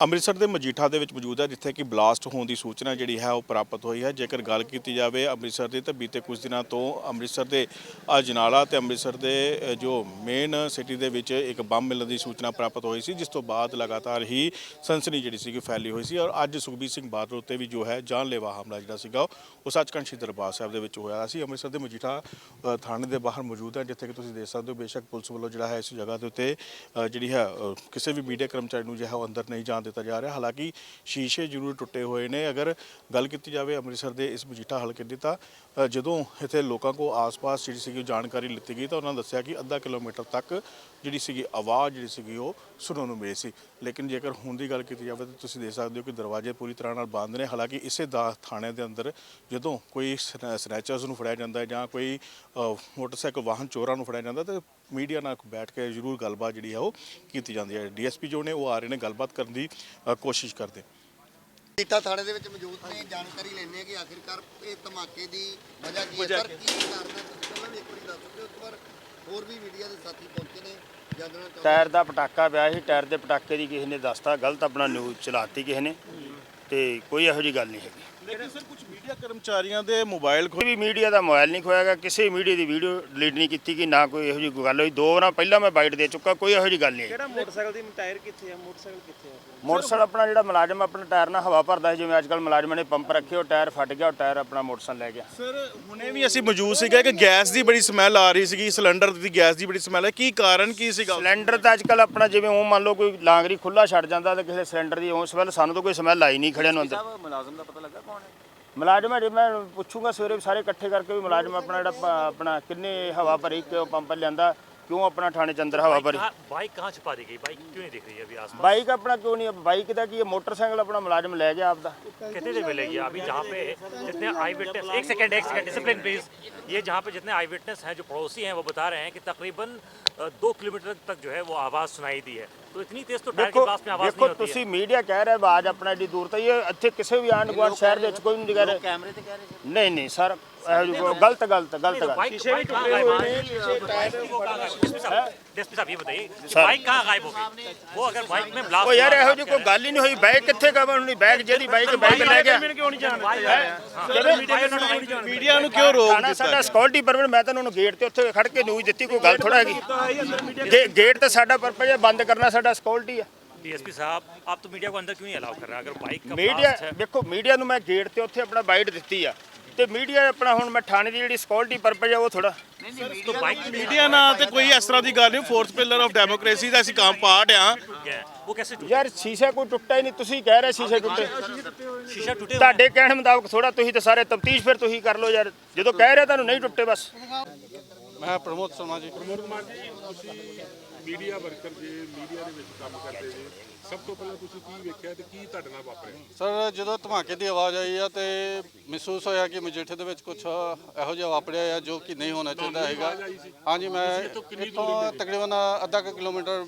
ਅੰਮ੍ਰਿਤਸਰ ਦੇ ਮਜੀਠਾ ਦੇ ਵਿੱਚ ਮੌਜੂਦ ਹੈ, ਜਿੱਥੇ ਕਿ ਬਲਾਸਟ ਹੋਣ ਦੀ ਸੂਚਨਾ ਜਿਹੜੀ ਹੈ ਉਹ ਪ੍ਰਾਪਤ ਹੋਈ ਹੈ। ਜੇਕਰ ਗੱਲ ਕੀਤੀ ਜਾਵੇ ਅੰਮ੍ਰਿਤਸਰ ਦੀ, ਤਾਂ ਬੀਤੇ ਕੁਝ ਦਿਨਾਂ ਤੋਂ ਅੰਮ੍ਰਿਤਸਰ ਦੇ ਅਜਨਾਲਾ ਤੇ ਅੰਮ੍ਰਿਤਸਰ ਦੇ ਜੋ ਮੇਨ ਸਿਟੀ ਦੇ ਵਿੱਚ ਇੱਕ ਬੰਬ ਮਿਲਣ ਦੀ ਸੂਚਨਾ ਪ੍ਰਾਪਤ ਹੋਈ ਸੀ, ਜਿਸ ਤੋਂ ਬਾਅਦ ਲਗਾਤਾਰ ਹੀ ਸਨਸਨੀ ਜਿਹੜੀ ਸੀਗੀ ਫੈਲੀ ਹੋਈ ਸੀ ਔਰ ਅੱਜ ਸੁਖਬੀਰ ਸਿੰਘ ਬਾਦਲ ਉੱਤੇ ਵੀ ਜੋ ਹੈ ਜਾਨਲੇਵਾ ਹਮਲਾ ਜਿਹੜਾ ਸੀਗਾ, ਉਹ ਸੱਚਖੰਡ ਸ਼੍ਰੀ ਦਰਬਾਰ ਸਾਹਿਬ ਦੇ ਵਿੱਚ ਹੋਇਆ ਸੀ। ਅੰਮ੍ਰਿਤਸਰ ਦੇ ਮਜੀਠਾ ਥਾਣੇ ਦੇ ਬਾਹਰ ਮੌਜੂਦ ਹੈ, ਜਿੱਥੇ ਕਿ ਤੁਸੀਂ ਦੇਖ ਸਕਦੇ ਹੋ ਬੇਸ਼ੱਕ ਪੁਲਿਸ ਵੱਲੋਂ ਜਿਹੜਾ ਹੈ ਇਸ ਜਗ੍ਹਾ ਦੇ ਉੱਤੇ ਜਿਹੜੀ ਹੈ ਕਿਸੇ ਵੀ ਮੀਡੀਆ ਕਰਮਚਾਰੀ ਨੂੰ ਜਿਹੜਾ ਉਹ ਅੰਦਰ ਨਹੀਂ ਜਾਣ ਦਿੱਤਾ ਜਾ ਰਿਹਾ। ਹਾਲਾਂਕਿ ਸ਼ੀਸ਼ੇ ਜ਼ਰੂਰ ਟੁੱਟੇ ਹੋਏ ਨੇ। ਅਗਰ ਗੱਲ ਕੀਤੀ ਜਾਵੇ ਅੰਮ੍ਰਿਤਸਰ ਦੇ ਇਸ ਮਜੀਠਾ ਹਲਕੇ ਦੀ ਤਾਂ ਜਦੋਂ ਇੱਥੇ ਲੋਕਾਂ ਕੋ ਆਸ-ਪਾਸ ਜਿਹੜੀ ਸੀਗੀ ਉਹ ਜਾਣਕਾਰੀ ਲਿੱਤੀ ਗਈ ਤਾਂ ਉਹਨਾਂ ਨੇ ਦੱਸਿਆ ਕਿ ਅੱਧਾ ਕਿਲੋਮੀਟਰ ਤੱਕ ਜਿਹੜੀ ਸੀਗੀ ਆਵਾਜ਼ ਜਿਹੜੀ ਸੀਗੀ ਉਹ ਸੁਣਨ ਨੂੰ ਮਿਲੀ ਸੀ। ਲੇਕਿਨ ਜੇਕਰ ਹੁਣ ਦੀ ਗੱਲ ਕੀਤੀ ਜਾਵੇ ਤਾਂ ਤੁਸੀਂ ਦੇਖ ਸਕਦੇ ਹੋ ਕਿ ਦਰਵਾਜ਼ੇ ਪੂਰੀ ਤਰ੍ਹਾਂ ਨਾਲ ਬੰਦ ਨੇ। ਹਾਲਾਂਕਿ ਇਸੇ ਦਾ ਥਾਣੇ ਦੇ ਅੰਦਰ ਜਦੋਂ ਕੋਈ ਸਨੈਚਰਸ ਨੂੰ ਫੜਿਆ ਜਾਂਦਾ ਹੈ ਜਾਂ ਕੋਈ ਮੋਟਰਸਾਈਕਲ ਵਾਹਨ ਚੋਰਾਂ ਨੂੰ ਫੜਿਆ ਜਾਂਦਾ ਤਾਂ ਮੀਡੀਆ ਨਾਲ ਬੈਠ ਕੇ ਜ਼ਰੂਰ ਗੱਲਬਾਤ ਜਿਹੜੀ ਹੈ ਉਹ ਕੀਤੀ ਜਾਂਦੀ ਹੈ। ਡੀਐਸਪੀ ਜੋ ਨੇ ਉਹ ਆ ਰਹੇ ਨੇ ਗੱਲਬਾਤ ਕਰਨ ਦੀ ਅ, ਕੋਸ਼ਿਸ਼ ਕਰਦੇ। ਨੀਤਾ ਥਾਣੇ ਦੇ ਵਿੱਚ ਮੌਜੂਦ ਨੇ ਜਾਣਕਾਰੀ ਲੈਣੇ ਕਿ ਆਖਿਰਕਾਰ ਇਹ ਧਮਾਕੇ ਦੀ ਵਜ੍ਹਾ ਕੀ ਹੈ ਸਰ ਕੀ ਕਾਰਨ ਹੈ? ਤੁਸੀਂ ਪਹਿਲਾਂ ਵੀ ਇੱਕ ਵਾਰੀ ਦੱਸ ਸਕਦੇ ਹੋ ਇੱਕ ਵਾਰ ਹੋਰ ਵੀ ਮੀਡੀਆ ਦੇ ਸਾਥੀ ਪਹੁੰਚੇ ਨੇ ਜਾਣਨਾ ਚਾਹੁੰਦੇ ਟਾਇਰ ਦਾ ਪਟਾਕਾ ਪਿਆ ਸੀ ਟਾਇਰ ਦੇ ਪਟਾਕੇ ਦੀ ਕਿਸੇ ਨੇ ਦੱਸਤਾ ਗਲਤ ਆਪਣਾ ਨਿਊਜ਼ ਚਲਾਤੀ ਕਿਸੇ ਨੇ ਤੇ ਕੋਈ ਇਹੋ ਜੀ ਗੱਲ ਨਹੀਂ ਹੈਗੀ। ਲੇਕਿਨ ਸਰ ਕੁਝ ਮੀਡੀਆ ਕਰਮਚਾਰੀਆਂ ਦੇ ਮੋਬਾਈਲ ਕੋਈ ਵੀ ਮੀਡੀਆ ਦਾ ਮੋਬਾਈਲ ਨਹੀਂ ਖੋਇਆ ਗਿਆ ਕਿਸੇ ਮੀਡੀਆ ਦੀ ਵੀਡੀਓ ਡਿਲੀਟ ਨਹੀਂ ਕੀਤੀ ਕਿ ਨਾ ਕੋਈ ਇਹੋ ਜੀ ਗੱਲ ਹੋਈ। ਦੋ ਵਾਰਾਂ ਪਹਿਲਾਂ ਮੈਂ ਬਾਈਟ ਦੇ ਚੁੱਕਾ ਕੋਈ ਇਹੋ ਜੀ ਗੱਲ ਨਹੀਂ ਹੈ ਕਿਹੜਾ ਮੋਟਰਸਾਈਕਲ ਦੀ ਟਾਇਰ ਕਿੱਥੇ ਆ? ਮੋਟਰਸਾਈਕਲ ਕਿੱਥੇ ਆ? ਮੋਟਰਸਾਈਕਲ ਆਪਣਾ ਜਿਹੜਾ ਮੁਲਾਜ਼ਮ ਆਪਣਾ ਟਾਇਰ ਨਾਲ ਹਵਾ ਭਰਦਾ ਸੀ ਜਿਵੇਂ ਅੱਜਕੱਲ ਮੁਲਾਜ਼ਮਾਂ ਨੇ ਪੰਪ ਰੱਖੇ ਉਹ ਟਾਇਰ ਫਟ ਗਿਆ ਉਹ ਟਾਇਰ ਆਪਣਾ ਮੋਟਰਸਾਈਕਲ ਲੈ ਗਿਆ। ਸਰ ਹੁਣੇ ਵੀ ਅਸੀਂ ਮੌਜੂਦ ਸੀਗੇ ਕਿ ਗੈਸ ਦੀ ਬੜੀ ਸਮੈਲ ਆ ਰਹੀ ਸੀਗੀ ਸਿਲੰਡਰ ਦੀ ਗੈਸ ਦੀ ਬੜੀ ਸਮੈਲ ਹੈ। ਕੀ ਕਾਰਨ ਕੀ ਸੀਗਾ? ਸਿਲੰਡਰ ਤਾਂ ਅੱਜਕੱਲ ਆਪਣਾ ਜਿਵੇਂ ਉਹ ਮੰਨ ਲਓ ਕੋਈ ਲਾਂਗਰੀ ਖੁੱਲਾ ਛੱਡ ਜਾਂਦਾ ਤੇ ਕਿਸੇ ਸਿਲੰਡਰ ਦੀ ਉਸ ਵੇਲੇ ਸਾਨੂੰ ਤਾਂ ਕੋਈ ਸਮੈਲ ਆਈ ਨਹੀਂ ਖੜਿਆਂ ਨੂੰ ਅੰਦਰ। ਮੁਲਾਜ਼ਮ ਦਾ ਪਤਾ ਲੱਗਾ ਕੌਣ ਹੈ? ਮੁਲਾਜ਼ਮ ਹੈ ਜੇ ਮੈਂ ਪੁੱਛੂੰਗਾ ਸਵੇਰੇ ਸਾਰੇ ਇਕੱਠੇ ਕਰਕੇ ਵੀ ਮੁਲਾਜ਼ਮ ਆਪਣਾ ਜਿਹੜਾ ਆਪਣਾ ਕਿੰਨੇ ਹਵਾ ਭਰੀ ਕਿਉਂ ਪੰਪ ਲਿਆਂਦਾ क्यों अपना थाने के अंदर हवा भरी बाइक कहाँ छुपा दी गई बाइक क्यों नहीं दिख रही है अभी आसपास बाइक अपना क्यों नहीं बाइक था कि ये मोटरसाइकिल अपना मुलाजिम ले गया आपका कितने देर मिलेगी अभी जहाँ पे जितने आई विटनेस एक सेकेंड एक सेकेंड डिसिप्लिन प्लीज ये जहाँ पे जितने आई विटनेस हैं जो पड़ोसी हैं वो बता रहे हैं कि तकरीबन दो किलोमीटर तक जो है वो आवाज़ सुनाई दी है तो इतनी तेज तो टायर ਦੇਖੋ की ब्लास्ट में आवाज़ ਦੇਖੋ नहीं होती है ਤੁਸੀਂ ਮੀਡੀਆ ਕਹਿ ਰਿਹਾ ਆਵਾਜ਼ ਆਪਣਾ ਏਡੀ ਦੂਰ ਤੱਕ ਇਹ ਇੱਥੇ ਕਿਸੇ ਵੀ ਆਂਢ ਗੁਆਂਢ ਸ਼ਹਿਰ ਦੇ ਵਿੱਚ ਕੋਈ ਨਹੀਂ ਕਹਿ ਰਿਹਾ ਕੈਮਰੇ ਤੇ ਕਹਿ ਰਹੇ ਸੀ ਨਹੀਂ ਨਹੀਂ ਸਰ ਇਹੋ ਜਿਹੀ ਕੋਈ ਗਲਤ ਗਲਤ ਗਲਤ ਗੱਲ बाइक बाइक कहाँ गायब है डीएसपी साहब डीएसपी साहब ये बताइए कि बाइक कहाँ गायब हो गई वो अगर बाइक में ब्लास्ट ਉਹ ਯਾਰ हुआ, ਇਹੋ आप ਜਿਹੀ कह ਕੋਈ ਗੱਲ ਹੀ ਨਹੀਂ ਹੋਈ ਬਾਈਕ ਕਿੱਥੇ ਕਵਣ ਨਹੀਂ ਬਾਈਕ ਜਿਹਦੀ ਬਾਈਕ ਬਾਈਕ ਲੈ ਗਿਆ ਕਿਉਂ ਨਹੀਂ ਜਾਣ रहे हैं ਮੀਡੀਆ ਨੂੰ ਕਿਉਂ ਰੋਕ ਥਾਣਾ ਸਾਡਾ ਸਿਕਿਉਰਿਟੀ ਪਰਮਿਟ ਮੈਂ ਤਾਂ ਉਹਨਾਂ ਨੂੰ ਗੇਟ ਤੇ ਉੱਥੇ ਖੜ ਕੇ ਨਿਊਜ਼ ਦਿੱਤੀ ਕੋਈ ਗੱਲ ਥੋੜਾ ਹੈਗੀ ਗੇ- ਗੇਟ ਤੇ ਸਾਡਾ ਪਰਪਸ ਹੈ ਬੰਦ ਕਰਨਾ ਸਾਡਾ ਸਿਕਿਉਰਿਟੀ ਆ डीएसपी साहब आप तो मीडिया को अंदर क्यों नहीं अलाउ कर रहे हैं अगर बाइक का ਮੀਡੀਆ blast है ਦੇਖੋ ਮੀਡੀਆ ਨੂੰ ਮੈਂ ਗੇਟ ਤੇ ਉੱਥੇ ਆਪਣਾ ਬਾਈਟ ਦਿੱਤੀ ਆ ਤੇ ਮੀਡੀਆ ਆਪਣਾ ਹੁਣ ਮੈਂ ਥਾਣੇ ਦੀ ਜਿਹੜੀ ਸਿਕਿਉਰਿਟੀ ਪਰਪਸ ਹੈ ਉਹ ਥੋੜਾ तो बाइक ਮੀਡੀਆ ਨਾਲ ਤੇ ਕੋਈ ਇਸ ਤਰ੍ਹਾਂ ਦੀ ਗੱਲ ਨਹੀਂ ਫੋਰਥ ਪਿਲਰ ਆਫ ਡੈਮੋਕ੍ਰੇਸੀ ਦਾ ਅਸੀਂ ਕੰਮ ਪਾੜ ਆ गया है। वो कैसे टूटा ਯਾਰ ਸ਼ੀਸ਼ਾ ਕੋਈ ਟੁੱਟਾ ਹੀ ਨਹੀਂ ਤੁਸੀਂ ਕਹਿ ਰਹੇ ਸ਼ੀਸ਼ੇ ਟੁੱਟੇ शीशा टूटे हुए हैं। ਤੁਹਾਡੇ ਕਹਿਣ ਮੁਤਾਬਕ ਥੋੜਾ ਤੁਸੀਂ ਤੇ ਸਾਰੇ ਤਫਤੀਸ਼ ਫਿਰ ਤੁਸੀਂ ਕਰ ਲਓ ਯਾਰ ਜਦੋਂ ਕਹਿ ਰਹੇ ਤੁਹਾਨੂੰ ਨਹੀਂ ਟੁੱਟੇ ਬਸ ਮੈਂ ਪ੍ਰਮੋਦ ਸ਼ਰਮਾ ਜੀ ਪ੍ਰਮੋਦ ਕੁਮਾਰ ਜੀ ਤੁਸੀਂ ਮੀਡੀਆ ਵਰਕਰ ਜੀ ਮੀਡੀਆ ਦੇ ਵਿੱਚ ਕੰਮ ਕਰਦੇ ਜੀ ਸਭ ਤੋਂ ਪਹਿਲਾਂ ਤੁਸੀਂ ਕੀ ਵੇਖਿਆ ਤੇ ਕੀ ਤੁਹਾਡੇ ਨਾਲ ਵਾਪਰਿਆ? ਸਰ ਜਦੋਂ ਧਮਾਕੇ ਦੀ ਆਵਾਜ਼ ਆਈ ਆ ਤੇ ਮਹਿਸੂਸ ਹੋਇਆ ਕਿ ਮਜੀਠੇ ਦੇ ਵਿੱਚ ਕੁਝ ਇਹੋ ਜਿਹਾ ਵਾਪਰਿਆ ਆ ਜੋ ਕਿ ਨਹੀਂ ਹੋਣਾ ਚਾਹੀਦਾ ਹੈਗਾ। ਹਾਂਜੀ ਮੈਂ ਇੱਥੋਂ ਤਕਰੀਬਨ ਅੱਧਾ ਕੁ ਕਿਲੋਮੀਟਰ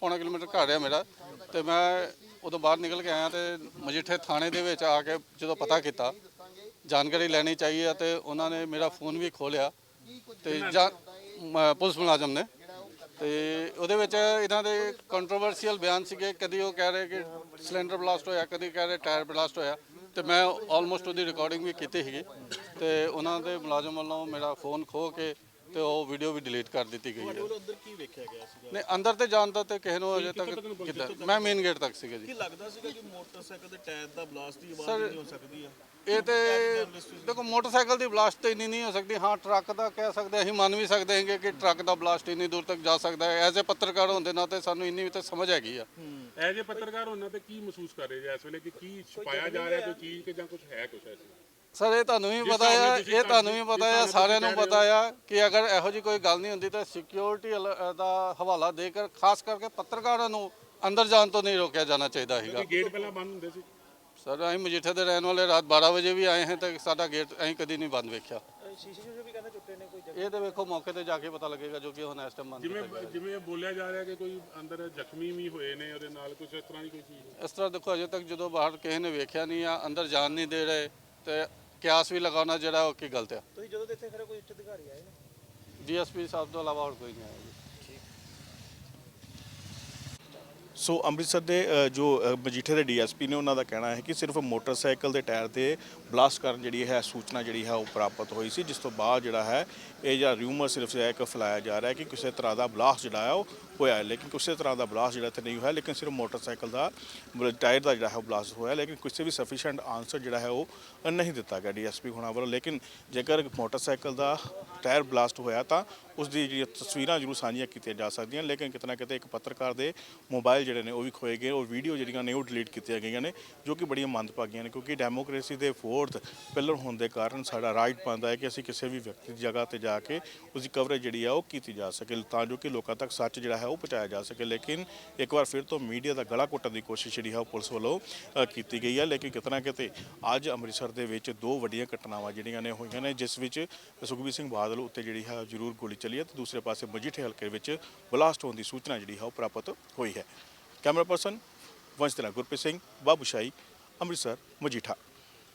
ਪੌਣਾ ਕਿਲੋਮੀਟਰ ਘਰ ਆ ਮੇਰਾ। ਤੇ ਮੈਂ ਉਦੋਂ ਬਾਹਰ ਨਿਕਲ ਕੇ ਆਇਆ ਤੇ ਮਜੀਠੇ ਥਾਣੇ ਦੇ ਵਿੱਚ ਆ ਕੇ ਜਦੋਂ ਪਤਾ ਕੀਤਾ ਜਾਣਕਾਰੀ ਲੈਣੀ ਚਾਹੀਏ ਤੇ ਉਹਨਾਂ ਨੇ ਮੇਰਾ ਫੋਨ ਵੀ ਖੋਲਿਆ ਤੇ ਪੁਲਿਸ ਮੁਲਾਜ਼ਮ ਨੇ ਤੇ ਉਹਦੇ ਵਿੱਚ ਇਹਨਾਂ ਦੇ ਕੰਟਰੋਵਰਸੀਅਲ ਬਿਆਨ ਸੀਗੇ, ਕਦੀ ਉਹ ਕਹਿ ਰਹੇ ਕਿ ਸਿਲੰਡਰ ਬਲਾਸਟ ਹੋਇਆ, ਕਦੀ ਕਹਿ ਰਹੇ ਟਾਇਰ ਬਲਾਸਟ ਹੋਇਆ, ਤੇ ਮੈਂ ਆਲਮੋਸਟ ਉਹਦੀ ਰਿਕਾਰਡਿੰਗ ਵੀ ਕੀਤੀ ਸੀਗੀ, ਤੇ ਉਹਨਾਂ ਦੇ ਮੁਲਾਜ਼ਮ ਵੱਲੋਂ ਮੇਰਾ ਫੋਨ ਖੋ ਕੇ ਤੇ ਉਹ ਵੀਡੀਓ ਵੀ ਡਿਲੀਟ ਕਰ ਦਿੱਤੀ ਗਈ ਹੈ। ਅੰਦਰ ਕੀ ਵੇਖਿਆ ਗਿਆ ਸੀਗਾ? ਨਹੀਂ ਅੰਦਰ ਤੇ ਜਾਣ ਦਾ ਤੇ ਕਿਸੇ ਨੂੰ ਅਜੇ ਤੱਕ ਕੀਤਾ ਮੈਂ ਮੇਨ ਗੇਟ ਤੱਕ ਸੀਗਾ ਜੀ। ਲੱਗਦਾ ਸੀਗਾ ਕਿ ਮੋਟਰਸਾਈਕਲ ਦੇ ਟਾਇਰ ਦਾ ਬਲਾਸਟ ਦੀ ਆਵਾਜ਼ ਨਹੀਂ ਹੋ ਸਕਦੀ ਆ? ਇਹ ਤੇ ਦੇਖੋ ਮੋਟਰਸਾਈਕਲ ਦੀ ਬਲਾਸਟ ਤੇ ਇੰਨੀ ਨਹੀਂ ਹੋ ਸਕਦੀ। ਹਾਂ ਟਰੱਕ ਦਾ ਕਹਿ ਸਕਦੇ ਅਸੀਂ ਮੰਨ ਵੀ ਸਕਦੇ ਹਾਂਗੇ ਕਿ ਟਰੱਕ ਦਾ ਬਲਾਸਟ ਇੰਨੀ ਦੂਰ ਤੱਕ ਜਾ ਸਕਦਾ ਹੈ। ਐਜ਼ ਅ ਪੱਤਰਕਾਰ ਹੁੰਦੇ ਨਾਤੇ ਸਾਨੂੰ ਇੰਨੀ ਵੀ ਤਾਂ ਸਮਝ ਹੈਗੀ ਆ। ਐਜ ਪੱਤਰਕਾਰ ਉਹਨਾਂ ਤੇ ਕੀ ਮਹਿਸੂਸ ਕਰ ਰਹੇ ਜੀ ਇਸ ਵੇਲੇ ਕਿ ਕੀ ਛੁਪਾਇਆ ਜਾ ਰਿਹਾ ਕੋਈ ਚੀਜ਼ ਕਿ ਜਾਂ ਕੁਝ ਹੈ ਕੁਝ ਐਸਾ? ਸਰ ਇਹ ਤੁਹਾਨੂੰ ਵੀ ਪਤਾ ਆ ਇਹ ਤੁਹਾਨੂੰ ਵੀ ਪਤਾ ਆ ਸਾਰਿਆਂ ਨੂੰ ਪਤਾ ਆ ਕਿ ਅਗਰ ਇਹੋ ਜੀ ਕੋਈ ਗੱਲ ਨਹੀਂ ਹੁੰਦੀ ਤਾਂ ਸਿਕਿਉਰਿਟੀ ਦਾ ਹਵਾਲਾ ਦੇ ਕੇ ਖਾਸ ਕਰਕੇ ਪੱਤਰਕਾਰਾਂ ਨੂੰ ਅੰਦਰ ਜਾਣ ਤੋਂ ਨਹੀਂ ਰੋਕਿਆ ਜਾਣਾ ਚਾਹੀਦਾ ਹੈਗਾ ਗੇਟ ਪਹਿਲਾਂ ਬੰਦ ਹੁੰਦੇ ਸੀ। ਸਰ ਅਸੀਂ ਮਜੀਠੇ ਦੇ ਰਹਿਣ ਵਾਲੇ ਰਾਤ 12 ਵਜੇ ਵੀ ਆਏ ਹਾਂ ਤਾਂ ਸਾਡਾ ਗੇਟ ਅਸੀਂ ਕਦੀ ਨਹੀਂ ਬੰਦ ਵੇਖਿਆ। ਸ਼ੀਸ਼ੇ ਸ਼ੂਸ਼ੇ ਵੀ ਕਹਿੰਦੇ ਟੁੱਟੇ ਨੇ ਕੋਈ ਇਹ ਤੇ ਵੇਖੋ ਮੌਕੇ ਤੇ ਜਾ ਕੇ ਪਤਾ ਲੱਗੇਗਾ ਜੋ ਕਿ ਹੁਣ ਇਸ ਟਾਈਮ ਬੰਦ ਜਿਵੇਂ। ਜਿਵੇਂ ਬੋਲਿਆ ਜਾ ਰਿਹਾ ਕਿ ਕੋਈ ਅੰਦਰ ਜ਼ਖਮੀ ਵੀ ਹੋਏ ਨੇ ਉਹਦੇ ਨਾਲ ਕੁਝ ਇਸ ਤਰ੍ਹਾਂ ਦੀ ਕੋਈ ਚੀਜ਼ ਇਸ ਤਰ੍ਹਾਂ ਦੇਖੋ ਅਜੇ ਤੱਕ ਜਦੋਂ ਬਾਹਰ ਕਿਸੇ ਨੇ ਵੇਖਿਆ ਨਹੀਂ ਆ ਅੰਦਰ ਜਾਣ ਨਹੀਂ ਦੇ ਰਹੇ ਤੇ ਕਿਆਸ ਵੀ ਲਗਾਉਣਾ ਜਿਹੜਾ ਉਹ ਕੀ ਗਲਤ ਆ। ਤੁਸੀਂ ਜਦੋਂ ਦੇਖੇ ਖਰੇ ਕੋਈ ਉੱਚ ਅਧਿਕਾਰੀ ਆਏ ਨੇ? ਡੀਐਸਪੀ ਸਾਹਿਬ ਤੋਂ ਇਲਾਵਾ ਹੋਰ ਕੋਈ ਨਹੀਂ ਆਇਆ ਜੀ। ਸੋ ਅੰਮ੍ਰਿਤਸਰ ਦੇ ਅ, ਜੋ ਅ, ਮਜੀਠੇ ਦੇ ਡੀਐਸਪੀ ਨੇ ਉਹਨਾਂ ਦਾ ਕਹਿਣਾ ਹੈ ਕਿ ਸਿਰਫ ਮੋਟਰਸਾਈਕਲ ਦੇ ਟਾਇਰ 'ਤੇ ਬਲਾਸਟ ਕਰਨ ਜਿਹੜੀ ਹੈ ਸੂਚਨਾ ਜਿਹੜੀ ਹੈ ਉਹ ਪ੍ਰਾਪਤ ਹੋਈ ਸੀ ਜਿਸ ਤੋਂ ਬਾਅਦ ਜਿਹੜਾ ਹੈ ਇਹ ਜਿਹੜਾ ਰਿਊਮਰ ਸਿਰਫ ਇਹ ਇੱਕ ਫੈਲਾਇਆ ਜਾ ਰਿਹਾ ਹੈ ਕਿ ਕਿਸੇ ਤਰ੍ਹਾਂ ਦਾ ਬਲਾਸਟ ਜਿਹੜਾ ਹੈ ਉਹ ਹੋਇਆ ਹੈ। ਲੇਕਿਨ ਕਿਸੇ ਤਰ੍ਹਾਂ ਦਾ ਬਲਾਸਟ ਜਿਹੜਾ ਇੱਥੇ ਨਹੀਂ ਹੋਇਆ ਲੇਕਿਨ ਸਿਰਫ ਮੋਟਰਸਾਈਕਲ ਦਾ ਮਤਲਬ ਟਾਇਰ ਦਾ ਜਿਹੜਾ ਹੈ ਉਹ ਬਲਾਸਟ ਹੋਇਆ ਲੇਕਿਨ ਕਿਸੇ ਵੀ ਸਫੀਸ਼ੀਐਂਟ ਆਨਸਰ ਜਿਹੜਾ ਹੈ ਉਹ ਨਹੀਂ ਦਿੱਤਾ ਗਿਆ ਡੀਐਸਪੀ ਹੋਣਾ ਵੱਲੋਂ। ਲੇਕਿਨ ਜੇਕਰ ਮੋਟਰਸਾਈਕਲ ਦਾ ਟਾਇਰ ਬਲਾਸਟ ਹੋਇਆ ਤਾਂ ਉਸ ਦੀ ਜਿਹੜੀਆਂ ਤਸਵੀਰਾਂ ਜ਼ਰੂਰ ਸਾਂਝੀਆਂ ਕੀਤੀਆਂ ਜਾ ਸਕਦੀਆਂ, ਲੇਕਿਨ ਕਿਤੇ ਨਾ ਕਿਤੇ ਇੱਕ ਪੱਤਰਕਾਰ ਦੇ ਮੋਬਾਈਲ ਜਿਹੜੇ ਨੇ ਉਹ ਵੀ ਖੋਏ ਗਏ, ਉਹ ਵੀਡੀਓ ਜਿਹੜੀਆਂ ਨੇ ਉਹ ਡਿਲੀਟ ਕੀਤੀਆਂ ਗਈਆਂ ਨੇ, ਜੋ ਕਿ ਬੜੀਆਂ ਮੰਦਭਾਗੀਆਂ ਨੇ, ਕਿਉਂਕਿ ਡੈਮੋਕ੍ਰੇਸੀ ਦੇ ਫੋਰਥ ਪਿਲਰ ਹੋਣ ਦੇ ਕਾਰਨ ਸਾਡਾ ਰਾਈਟ ਬਣਦਾ ਹੈ ਕਿ ਅਸੀਂ ਕਿਸੇ ਵੀ ਵਿਅਕਤੀ ਦੀ ਜਗ੍ਹਾ ਤੇ ਜਾ ਕੇ ਉਸ ਦੀ ਕਵਰੇਜ ਜਿਹੜੀ ਆ ਉਹ ਕੀਤੀ ਜਾ ਸਕੇ, ਤਾਂ ਜੋ ਕਿ ਲੋਕਾਂ ਤੱਕ ਸੱਚ ਜਿਹੜਾ ਹੈ ਉਹ ਪਹੁੰਚਾਇਆ ਜਾ ਸਕੇ, ਲੇਕਿਨ ਇੱਕ ਵਾਰ ਫਿਰ ਤੋਂ ਮੀਡੀਆ ਦਾ ਗਲਾ ਘੁੱਟਣ ਦੀ ਕੋਸ਼ਿਸ਼ ਜਿਹੜੀ ਹੈ ਉਹ ਪੁਲਿਸ ਵੱਲੋਂ ਕੀਤੀ ਗਈ ਹੈ, ਲੇਕਿਨ ਕਿਤੇ ਨਾ ਕਿਤੇ ਅੱਜ ਅੰਮ੍ਰਿਤਸਰ ਦੇ ਵਿੱਚ ਦੋ ਵੱਡੀਆਂ ਘਟਨਾਵਾਂ ਜਿਹੜੀਆਂ ਨੇ ਹੋਈਆਂ ਨੇ, ਜਿਸ ਵਿੱਚ ਸੁਖਬੀਰ ਸਿੰਘ ਬਾਦਲ ਉੱਤੇ ਜਿਹੜੀ ਹੈ ਜ਼ਰੂਰ ਗੋਲੀ ਚੱਲੀ ਹੈ ਤੇ ਦੂਸਰੇ ਪਾਸੇ ਮਜੀਠੇ ਹਲਕੇ ਵਿੱਚ ਬਲਾਸਟ ਹੋਣ ਦੀ ਸੂਚਨਾ ਜਿਹੜੀ ਹੈ ਉਹ ਪ੍ਰਾਪਤ ਹੋਈ ਹੈ। ਕੈਮਰਾ ਪਰਸਨ ਵੰਸ਼ ਗੁਰਪ੍ਰੀਤ ਸਿੰਘ ਬਾਬੂਸ਼ਾਹੀ ਅੰਮ੍ਰਿਤਸਰ, ਮਜੀਠਾ।